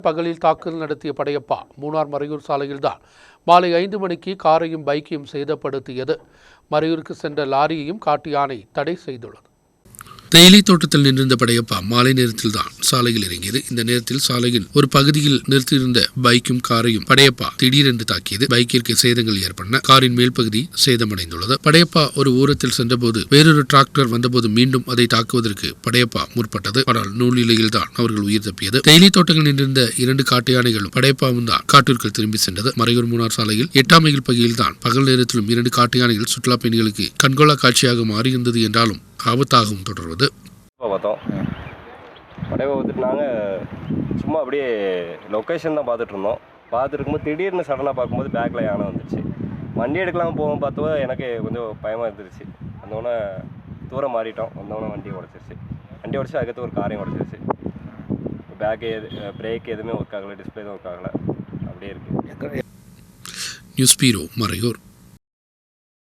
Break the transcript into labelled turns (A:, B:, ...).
A: பகலில் தாக்குதல் நடத்திய படையப்பா மூணார் மறையூர் சாலையில்தான் மாலை ஐந்து மணிக்கு காரையும் பைக்கையும் சேதப்படுத்தியது. மறையூருக்கு சென்ற லாரியையும் காட்டு யானை தடை செய்துள்ளது.
B: தேயிலை தோட்டத்தில் நின்றிருந்த படையப்பா மாலை நேரத்தில் தான் சாலையில் இறங்கியது. இந்த நேரத்தில் சாலையின் ஒரு பகுதியில் நிறுத்தியிருந்த பைக்கும் காரையும் படையப்பா திடீரென்று தாக்கியது. பைக்கிற்கு சேதங்கள் ஏற்பட்டன. காரின் மேல் பகுதி சேதமடைந்துள்ளது. படையப்பா ஒரு ஊரத்தில் சென்றபோது வேறொரு டிராக்டர் வந்தபோது மீண்டும் அதை தாக்குவதற்கு படையப்பா முற்பட்டது. ஆனால் நூலிலையில் தான் அவர்கள் உயிர் தப்பியது. தேயிலை தோட்டங்கள் நின்றிருந்த இரண்டு காட்டு யானைகளும் படையப்பாவும் தான் காட்டிற்குள் திரும்பி சென்றது. மறையூர் மூணார் சாலையில் எட்டாம் மைல் பகுதியில் தான் பகல் நேரத்திலும் இரண்டு காட்டு யானைகள் சுற்றுலா பயணிகளுக்கு கண்கொள்ளா காட்சியாக மாறியிருந்தது என்றாலும் ஆபத்தாகவும் தொடர்வது.
C: பார்த்தோம். படையவை பார்த்துட்டு நாங்கள் சும்மா அப்படியே லொக்கேஷன் தான் பார்த்துட்டு இருந்தோம். பார்த்துட்டு இருக்கும்போது திடீர்னு சடனாக பார்க்கும்போது பேக்கில் யானை வந்துச்சு. வண்டி எடுக்கலாம் போவோம் பார்த்தோ எனக்கு கொஞ்சம் பயமாக இருந்துருச்சு. வந்தோடனே தூரம் மாறிட்டோம். வந்தோடனே வண்டி உடச்சிருச்சு. வண்டி உடச்சி அதுக்கடுத்து ஒரு காரையும் உடச்சிருச்சு. பேக்கு எது பிரேக் எதுவுமே ஒர்க் ஆகலை டிஸ்பிளே எதுவும் ஒர்க் ஆகலை. அப்படியே இருக்குது
B: நியூஸ் பீரோ மறையூர்.